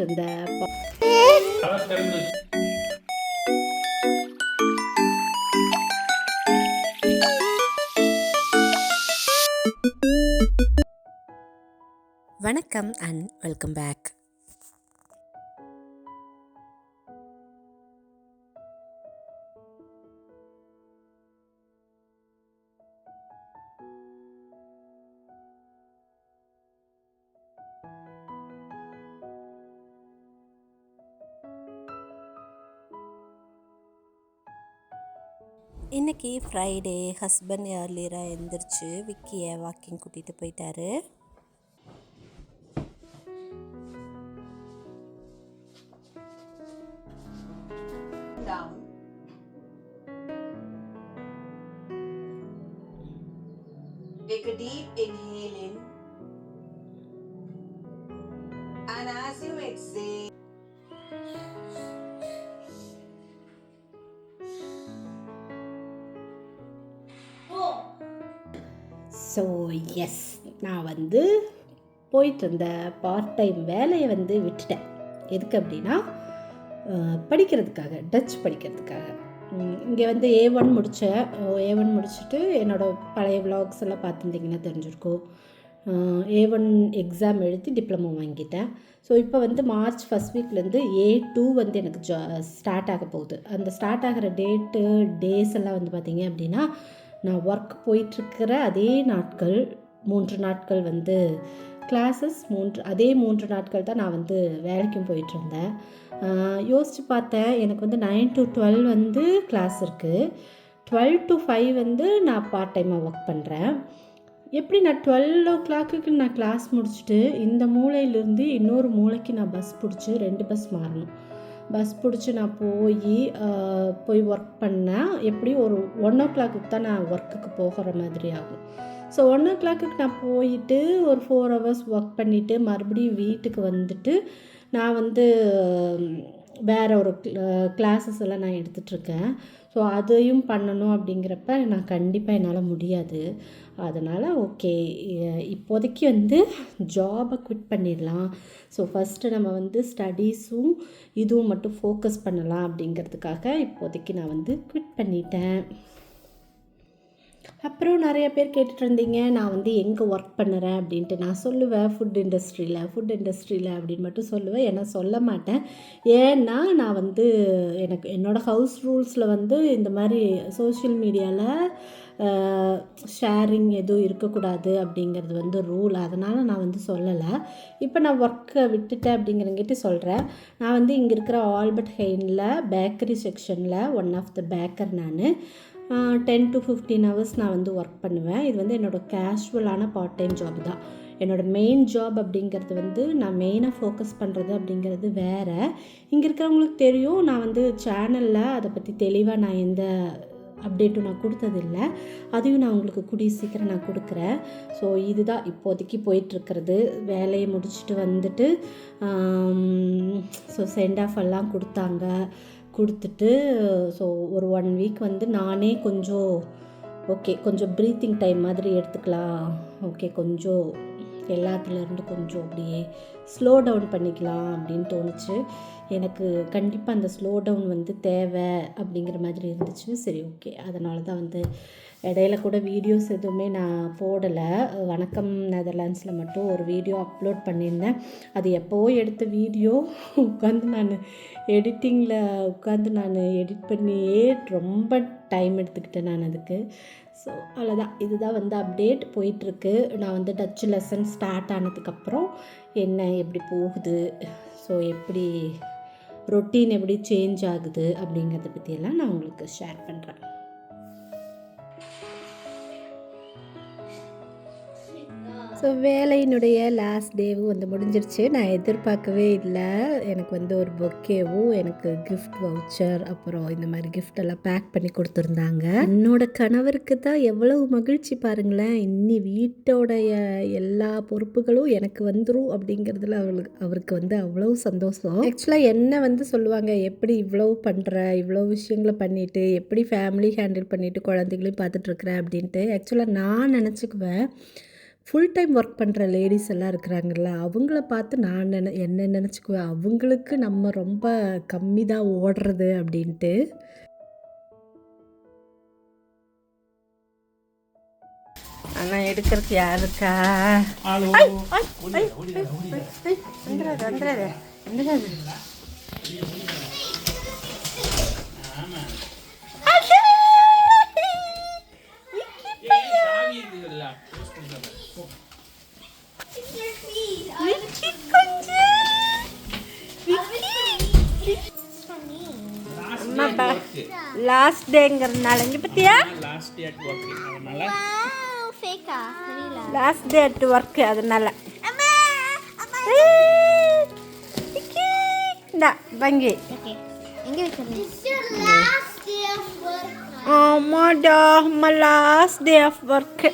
போயிட்டு இருந்த வணக்கம் அண்ட் வெல்கம் பேக் இன்றைக்கி ஃப்ரைடே ஹஸ்பண்ட் ஏர்லியராக எழுந்திரிச்சு விக்கியை வாக்கிங் கூட்டிகிட்டு போயிட்டாரு. Take a deep inhale in. And as you exhale, so as நான் வந்து போயிட்டு இருந்த பார்ட் டைம் வேலையை வந்து விட்டுட்டேன். எதுக்கு அப்படின்னா படிக்கிறதுக்காக டச் படிக்கிறதுக்காக. இங்கே வந்து ஏ ஒன் முடித்தேன் ஏ ஒன் முடிச்சுட்டு என்னோடய பழைய விலாக்ஸ் எல்லாம் பார்த்துருந்தீங்கன்னா தெரிஞ்சிருக்கோம். ஏ ஒன் எக்ஸாம் எழுதி டிப்ளமோ வாங்கிட்டேன். ஸோ இப்போ வந்து மார்ச் ஃபஸ்ட் வீக்லேருந்து ஏ டூ வந்து எனக்கு ஜா ஸ்டார்ட் ஆக போகுது. அந்த ஸ்டார்ட் ஆகிற டேட்டு டேஸ் எல்லாம் வந்து பார்த்திங்க அப்படின்னா நான் ஒர்க் போயிட்டுருக்கிற அதே நாட்கள் மூன்று நாட்கள் வந்து கிளாஸஸ் மூன்று அதே மூன்று நாட்கள் தான் நான் வந்து வேலைக்கும் போயிட்டுருந்தேன். யோசித்து பார்த்தேன் எனக்கு வந்து நைன் டு டுவெல் வந்து கிளாஸ் இருக்குது டுவெல் டு ஃபைவ் வந்து நான் பார்ட் டைமாக ஒர்க் பண்ணுறேன் எப்படி நான் டுவெல் ஓ கிளாக்குக்கு நான் கிளாஸ் முடிச்சுட்டு இந்த மூலையிலேருந்து இன்னொரு மூளைக்கு நான் பஸ் பிடிச்சி ரெண்டு பஸ் மாறணும். பஸ் பிடிச்சி நான் போய் போய் ஒர்க் பண்ணேன் எப்படியும் ஒரு ஒன் ஓ கிளாக்குக்கு தான் நான் ஒர்க்குக்கு போகிற மாதிரி ஆகும். ஸோ ஒன் ஓ கிளாக்குக்கு நான் போயிட்டு ஒரு ஃபோர் ஹவர்ஸ் ஒர்க் பண்ணிவிட்டு மறுபடியும் வீட்டுக்கு வந்துட்டு நான் வந்து வேற ஒரு கிளாஸஸ் எல்லாம் நான் எடுத்துகிட்ருக்கேன் ஸோ அதையும் பண்ணணும் அப்படிங்கிறப்ப நான் கண்டிப்பாக என்னால் முடியாது. அதனால் ஓகே இப்போதைக்கு வந்து ஜாபை குவிட் பண்ணிடலாம். ஸோ ஃபஸ்ட்டு நம்ம வந்து ஸ்டடீஸும் இதுவும் மட்டும் ஃபோக்கஸ் பண்ணலாம் அப்படிங்கிறதுக்காக இப்போதைக்கு நான் வந்து குவிட் பண்ணிட்டேன். அப்புறம் நிறைய பேர் கேட்டுட்டு இருந்தீங்க நான் வந்து எங்கே ஒர்க் பண்ணுறேன் அப்படின்ட்டு நான் சொல்லுவேன் ஃபுட் இண்டஸ்ட்ரியில் ஃபுட் இண்டஸ்ட்ரியில் அப்படின்னு மட்டும் சொல்லுவேன். ஏன்னா சொல்ல மாட்டேன். ஏன்னா நான் வந்து எனக்கு என்னோடய ஹவுஸ் ரூல்ஸில் வந்து இந்த மாதிரி சோஷியல் மீடியாவில் ஷேரிங் எதுவும் இருக்கக்கூடாது அப்படிங்கிறது வந்து ரூல் அதனால் நான் வந்து சொல்லலை. இப்போ நான் ஒர்க்கை விட்டுட்டேன் அப்படிங்கிறங்கிட்ட சொல்கிறேன் நான் வந்து இங்கே இருக்கிற ஆல்பர்ட் ஹெயினில் பேக்கரி செக்ஷனில் ஒன் ஆஃப் த பேக்கர் நான். டென் டு ஃபிஃப்டீன் ஹவர்ஸ் நான் வந்து ஒர்க் பண்ணுவேன். இது வந்து என்னோடய கேஷுவலான பார்ட் டைம் ஜாப் தான். என்னோடய மெயின் ஜாப் அப்படிங்கிறது வந்து நான் மெயினாக ஃபோக்கஸ் பண்ணுறது அப்படிங்கிறது வேறு. இங்கே இருக்கிறவங்களுக்கு தெரியும் நான் வந்து சேனலில் அதை பற்றி தெளிவாக நான் எந்த அப்டேட்டும் நான் கொடுத்ததில்லை. அதையும் நான் உங்களுக்கு கூடிய சீக்கிரம் நான் கொடுக்குறேன். ஸோ இதுதான் இப்போதைக்கு போயிட்டுருக்கிறது. வேலையை முடிச்சுட்டு வந்துட்டு ஸோ சென்ட் ஆஃப் எல்லாம் கொடுத்தாங்க. கொடுத்துட்டு ஸோ ஒரு ஒன் வீக் வந்து நானே கொஞ்சம் ஓகே கொஞ்சம் ப்ரீத்திங் டைம் மாதிரி எடுத்துக்கலாம். ஓகே கொஞ்சம் எல்லாத்துலேருந்து கொஞ்சம் அப்படியே ஸ்லோ டவுன் பண்ணிக்கலாம் அப்படின்னு தோணுச்சு. எனக்கு கண்டிப்பாக அந்த ஸ்லோ டவுன் வந்து தேவை அப்படிங்கிற மாதிரி இருந்துச்சு. சரி ஓகே அதனால தான் வந்து இடையில கூட வீடியோஸ் எதுவுமே நான் போடலை. வணக்கம் நெதர்லாண்ட்ஸில் மட்டும் ஒரு வீடியோ அப்லோட் பண்ணியிருந்தேன். அது எப்போவோ எடுத்த வீடியோ உட்காந்து நான் எடிட்டிங்கில் உட்காந்து நான் எடிட் பண்ணியே ரொம்ப டைம் எடுத்துக்கிட்டேன் நான் அதுக்கு. ஸோ அவ்வளோதான் இதுதான் வந்து அப்டேட் போயிட்டுருக்கு. நான் வந்து டச் லெசன் ஸ்டார்ட் ஆனதுக்கப்புறம் என்ன எப்படி போகுது? ஸோ எப்படி ரொட்டீன் எப்படி சேஞ்ச் ஆகுது அப்படிங்கிறத பற்றியெல்லாம் நான் உங்களுக்கு ஷேர் பண்ணுறேன் ஸோ வேலையினுடைய லாஸ்ட் டேவும் வந்து முடிஞ்சிருச்சு. நான் எதிர்பார்க்கவே இல்லை. எனக்கு வந்து ஒரு பொக்கேவும் எனக்கு கிஃப்ட் வவுச்சர் அப்புறம் இந்த மாதிரி கிஃப்ட் எல்லாம் பேக் பண்ணி கொடுத்துருந்தாங்க. என்னோட கணவருக்கு தான் எவ்வளவு மகிழ்ச்சி பாருங்களேன். இன்னி வீட்டோடைய எல்லா பொறுப்புகளும் எனக்கு வந்துடும் அப்படிங்கிறதுல அவளுக்கு அவருக்கு வந்து அவ்வளோ சந்தோஷம். ஆக்சுவலாக என்ன வந்து சொல்லுவாங்க? எப்படி இவ்வளோ பண்ணுற இவ்வளோ விஷயங்களை பண்ணிட்டு எப்படி ஃபேமிலி ஹேண்டில் பண்ணிட்டு குழந்தைகளையும் பார்த்துட்ருக்குற அப்படின்ட்டு. ஆக்சுவலாக நான் நினச்சிக்குவேன். ஃபுல் டைம் ஒர்க் பண்ணுற லேடிஸ் எல்லாம் இருக்கிறாங்கல்ல அவங்கள பார்த்து நான் நினை என்ன நினச்சிக்குவேன் அவங்களுக்கு நம்ம ரொம்ப கம்மி தான் ஓடுறது அப்படின்ட்டு. ஆனால் எடுக்கிறதுக்கு யாருக்கா வந்துடாது வந்துடாது லாஸ்ட் டேங்கிறதுனால இங்கே பற்றியா லாஸ்ட் டே அட் ஒர்க் அதனால லாஸ்ட் டே அட் ஒர்க் அதனால இந்தா வங்கி ஆமாடா அம்மா லாஸ்ட் டே ஆஃப் ஒர்க்கு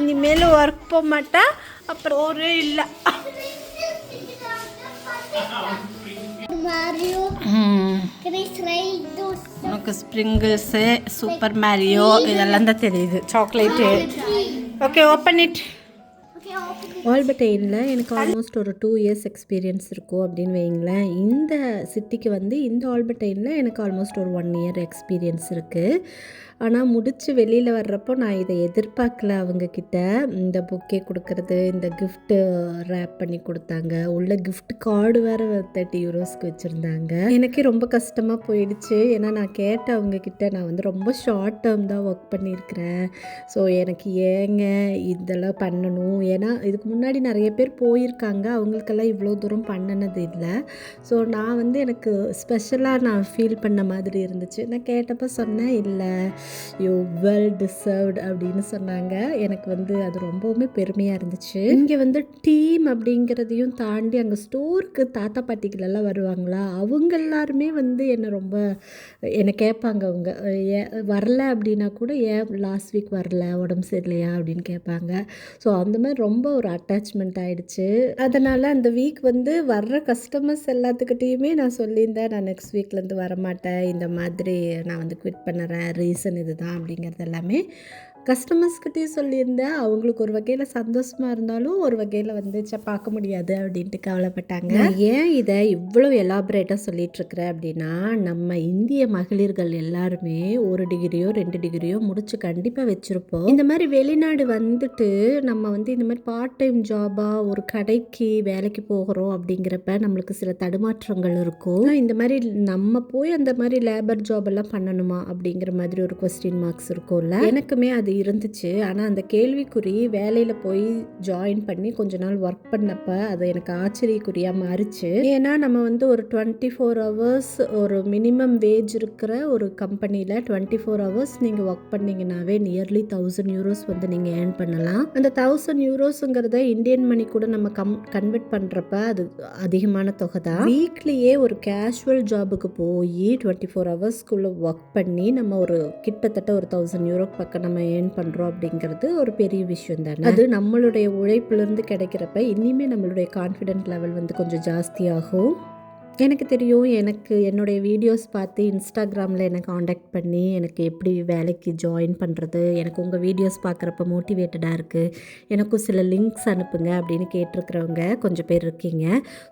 இனிமேல் ஒர்க் போக மாட்டா அப்புறம் ஒரே இல்லை Mario, Chris Raidos, உனக்கு ஸ்ப்ரிங்கிள்ஸு சூப்பர் மேரியோ இதெல்லாம் தான் தெரியுது. Chocolate okay open it Okay, open எனக்கு ஆல்மோஸ்ட் ஒரு டூ இயர்ஸ் எக்ஸ்பீரியன்ஸ் இருக்கும் அப்படின்னு வைங்களேன் இந்த சிட்டிக்கு வந்து இந்த ஆல்பர்டைனில் எனக்கு ஆல்மோஸ்ட் ஒரு ஒன் இயர் எக்ஸ்பீரியன்ஸ் இருக்குது ஆனால் முடித்து வெளியில் வர்றப்போ நான் இதை எதிர்பார்க்கல அவங்கக்கிட்ட இந்த புக்கே கொடுக்கறது இந்த கிஃப்ட்டு ரேப் பண்ணி கொடுத்தாங்க. உள்ள கிஃப்ட் கார்டு வேறு தேர்ட்டி யூரோஸ்க்கு வச்சுருந்தாங்க. எனக்கே ரொம்ப கஷ்டமாக போயிடுச்சு. ஏன்னா நான் கேட்ட அவங்கக்கிட்ட நான் வந்து ரொம்ப ஷார்ட் டேர்ம் தான் ஒர்க் பண்ணியிருக்கிறேன். ஸோ எனக்கு ஏங்க இதெல்லாம் பண்ணணும்? ஏன்னா இதுக்கு முன்னாடி நிறைய பேர் போயிருக்காங்க. அவங்களுக்கெல்லாம் இவ்வளோ தூரம் பண்ணினது இல்லை. ஸோ நான் வந்து எனக்கு ஸ்பெஷலாக நான் ஃபீல் பண்ண மாதிரி இருந்துச்சு. நான் கேட்டப்போ சொன்னேன் இல்லை யூ வெல் டிசர்வ்டு அப்படின்னு சொன்னாங்க. எனக்கு வந்து அது ரொம்பவுமே பெருமையாக இருந்துச்சு. இங்கே வந்து டீம் அப்படிங்கிறதையும் தாண்டி அங்கே ஸ்டோருக்கு தாத்தா பாட்டிகளெல்லாம் வருவாங்களா? அவங்க எல்லாருமே வந்து என்னை ரொம்ப என்னை கேட்பாங்க அவங்க. ஏன் வரல அப்படின்னா கூட ஏன் லாஸ்ட் வீக் வரல? உடம்பு சரியில்லையா? அப்படின்னு கேட்பாங்க. ஸோ அந்த மாதிரி ரொம்ப ஒரு அட்டாச்மெண்ட் ஆகிடுச்சு அதனால் அந்த வீக் வந்து வர்ற கஸ்டமர்ஸ் எல்லாத்துக்கிட்டேயுமே நான் சொல்லியிருந்தேன் நான் நெக்ஸ்ட் வீக்லேருந்து வரமாட்டேன். இந்த மாதிரி நான் வந்து குவிட் பண்ணுறேன். ரீசன் இதுதான் அப்படிங்கிறது எல்லாமே. கஸ்டமர்ஸ்கிட்டையும் சொல்லியிருந்தேன். அவங்களுக்கு ஒரு வகையில் சந்தோஷமாக இருந்தாலும் ஒரு வகையில் வந்து சே பார்க்க முடியாது அப்படின்ட்டு கவலைப்பட்டாங்க. ஏன் இதை இவ்வளோ எலாபரேட்டாக சொல்லிகிட்ருக்கிறேன் அப்படின்னா நம்ம இந்திய மகளிர்கள் எல்லாருமே ஒரு டிகிரியோ ரெண்டு டிகிரியோ முடிச்சு கண்டிப்பாக வச்சுருப்போம். இந்த மாதிரி வெளிநாடு வந்துட்டு நம்ம வந்து இந்த மாதிரி பார்ட் டைம் ஜாபாக ஒரு கடைக்கு வேலைக்கு போகிறோம் அப்படிங்கிறப்ப நம்மளுக்கு சில தடுமாற்றங்கள் இருக்கும். இந்த மாதிரி நம்ம போய் அந்த மாதிரி லேபர் ஜாப் எல்லாம் பண்ணணுமா அப்படிங்கிற மாதிரி ஒரு கொஸ்டின் மார்க்ஸ் இருக்கும்ல. எனக்குமே அது இருந்துச்சு. ஆனால் அந்த கேள்விக்குறி வேலையில் போய் ஜாயின் பண்ணி கொஞ்ச நாள் ஒர்க் பண்ணப்ப அது எனக்கு ஆச்சரியக்குறியாக மாறிச்சு. ஏன்னா நம்ம வந்து ஒரு டுவெண்ட்டி ஃபோர் ஹவர்ஸ் ஒரு மினிமம் வேஜ் இருக்கிற ஒரு கம்பெனியில் டுவெண்ட்டி ஃபோர் ஹவர்ஸ் நீங்கள் ஒர்க் பண்ணீங்கன்னாவே நியர்லி தௌசண்ட் யூரோஸ் வந்து நீங்கள் ஏர்ன் பண்ணலாம். அந்த தௌசண்ட் யூரோஸுங்கிறத இந்தியன் மணி கூட நம்ம கம் கன்வெர்ட் பண்ணுறப்ப அது அதிகமான தொகை தான். வீக்லியே ஒரு கேஷுவல் ஜாபுக்கு போய் டுவெண்ட்டி ஃபோர் ஹவர்ஸ்க்குள்ளே ஒர்க் பண்ணி நம்ம ஒரு கிட்டத்தட்ட ஒரு தௌசண்ட் யூரோ பக்கம் நம்ம ஏர்ன் பண்ணுறோம் அப்படிங்கிறது ஒரு பெரிய விஷயம் தானே? அது நம்மளுடைய உழைப்புலேருந்து கிடைக்கிறப்ப இனிமேல் நம்மளுடைய கான்ஃபிடென்ட் லெவல் வந்து கொஞ்சம் ஜாஸ்தியாகும். எனக்கு தெரியும் எனக்கு என்னுடைய வீடியோஸ் பார்த்து இன்ஸ்டாகிராமில் என்னை காண்டாக்ட் பண்ணி எனக்கு எப்படி வேலைக்கு ஜாயின் பண்ணுறது எனக்கு உங்கள் வீடியோஸ் பார்க்குறப்ப மோட்டிவேட்டடாக இருக்குது எனக்கும் சில லிங்க்ஸ் அனுப்புங்க அப்படின்னு கேட்டிருக்கிறவங்க கொஞ்சம் பேர் இருக்கீங்க.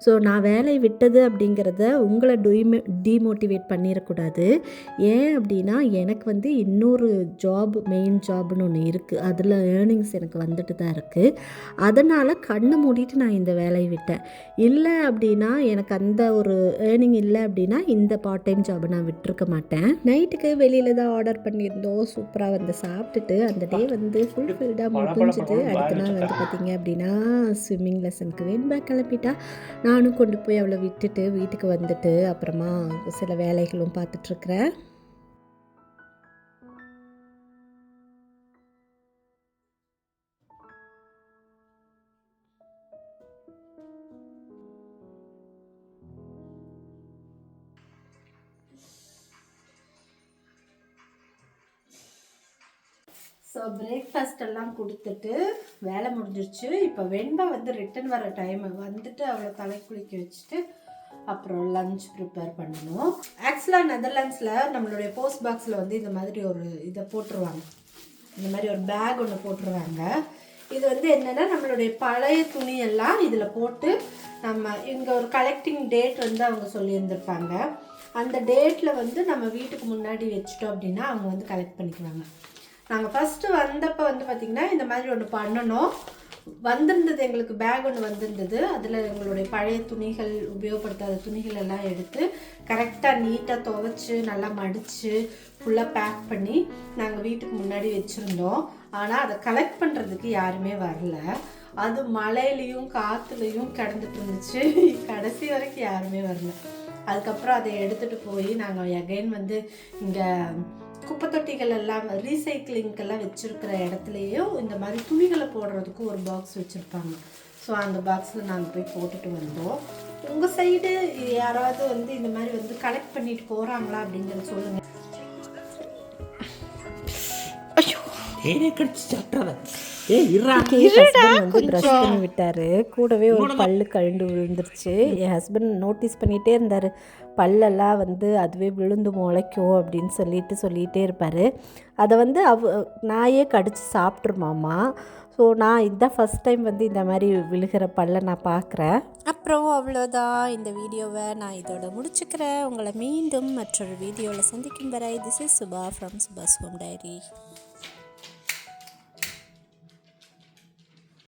ஸோ நான் வேலையை விட்டது அப்படிங்கிறத உங்களை டீமோ டீமோட்டிவேட் பண்ணிடக்கூடாது. ஏன் அப்படின்னா எனக்கு வந்து இன்னொரு ஜாப் மெயின் ஜாப்னு ஒன்று இருக்குது அதில் ஏர்னிங்ஸ் எனக்கு வந்துட்டு தான் இருக்குது அதனால் கண்ணை மூடிட்டு நான் இந்த வேலையை விட்டேன். இல்லை அப்படின்னா எனக்கு அந்த ஒரு ஏர்னிங் இல்லை அப்படின்னா இந்த பார்ட் டைம் ஜாபை நான் விட்டுருக்க மாட்டேன். நைட்டுக்கு வெளியில் தான் ஆர்டர் பண்ணியிருந்தோம். சூப்பராக வந்து சாப்பிட்டுட்டு அந்த டே வந்து ஃபுல் ஃபில்டாக முடிஞ்சுது. அடுத்த நாள் வந்து பார்த்தீங்க அப்படின்னா ஸ்விம்மிங் லெசனுக்கு வேணுமா கிளப்பிட்டா நானும் கொண்டு போய் அவளை விட்டுட்டு வீட்டுக்கு வந்துட்டு அப்புறமா சில வேலைகளும் பார்த்துட்ருக்குறேன் பிரேக்ஃபாஸ்ட் எல்லாம் கொடுத்துட்டு வேலை முடிஞ்சிருச்சு. இப்போ வெண்பா வந்து ரிட்டன் வர டைம் வந்துட்டு அவளை தலை குளிக்க வச்சுட்டு அப்புறம் லஞ்ச் ப்ரிப்பேர் பண்ணணும். ஆக்சுவலாக நெதர்லாண்ட்ஸில் நம்மளுடைய போஸ்ட் பாக்ஸில் வந்து இந்த மாதிரி ஒரு இதை போட்டுருவாங்க. இந்த மாதிரி ஒரு பேக் ஒன்று போட்டுருவாங்க. இது வந்து என்னென்னா நம்மளுடைய பழைய துணியெல்லாம் இதில் போட்டு நம்ம இங்கே ஒரு கலெக்டிங் டேட் வந்து அவங்க சொல்லியிருந்திருப்பாங்க. அந்த டேட்டில் வந்து நம்ம வீட்டுக்கு முன்னாடி வச்சுட்டோம் அப்படின்னா அவங்க வந்து கலெக்ட் பண்ணிக்குவாங்க. நாங்கள் ஃபஸ்ட்டு வந்தப்போ வந்து பார்த்திங்கன்னா இந்த மாதிரி ஒன்று பண்ணணும். வந்திருந்தது எங்களுக்கு பேக் ஒன்று வந்திருந்தது. அதில் எங்களுடைய பழைய துணிகள் உபயோகப்படுத்தாத துணிகள் எல்லாம் எடுத்து கரெக்டாக நீட்டாக துவைச்சி நல்லா மடித்து ஃபுல்லாக பேக் பண்ணி நாங்கள் வீட்டுக்கு முன்னாடி வச்சுருந்தோம். ஆனால் அதை கலெக்ட் பண்ணுறதுக்கு யாருமே வரல. அது மழையிலையும் காற்றுலையும் கிடந்துட்டு இருந்துச்சு. கடைசி வரைக்கும் யாருமே வரல. அதுக்கப்புறம் அதை எடுத்துகிட்டு போய் நாங்கள் எகைன் வந்து இங்கே குப்பை தொட்டிகள் எல்லாம் ரீசைக்கிளிங்கெல்லாம் வச்சுருக்கிற இடத்துலையும் இந்த மாதிரி துணிகளை போடுறதுக்கு ஒரு பாக்ஸ் வச்சுருப்பாங்க. ஸோ அந்த பாக்ஸில் நாங்கள் போய் போட்டுட்டு வந்தோம். உங்கள் சைடு யாராவது வந்து இந்த மாதிரி வந்து கலெக்ட் பண்ணிட்டு போகிறாங்களா அப்படிங்கிறத சொல்லுங்கள் கடிச்சு சாப்பிட்றத இருடா. வந்து ப்ரஷ் பண்ணி விட்டாரு. கூடவே ஒரு பல்லு கழுண்டு விழுந்துருச்சு. என் ஹஸ்பண்ட் நோட்டீஸ் பண்ணிகிட்டே இருந்தார். பல்லெல்லாம் வந்து அதுவே விழுந்து முளைக்கும் அப்படின்னு சொல்லிட்டு சொல்லிகிட்டே இருப்பார். அதை வந்து அவ நாயே கடிச்சு சாப்பிட்ருமாமா ஸோ நான் இதுதான் ஃபஸ்ட் டைம் வந்து இந்த மாதிரி விழுகிற பல்லை நான் பார்க்குறேன் அப்புறம் அவ்வளோதான் இந்த வீடியோவை நான் இதோட முடிச்சுக்கிறேன். உங்களை மீண்டும் மற்றொரு வீடியோவில் சந்திக்கும் வரை திஸ் இஸ் சுபா ஃப்ரம் சுபாஸ் ஹோம் டைரி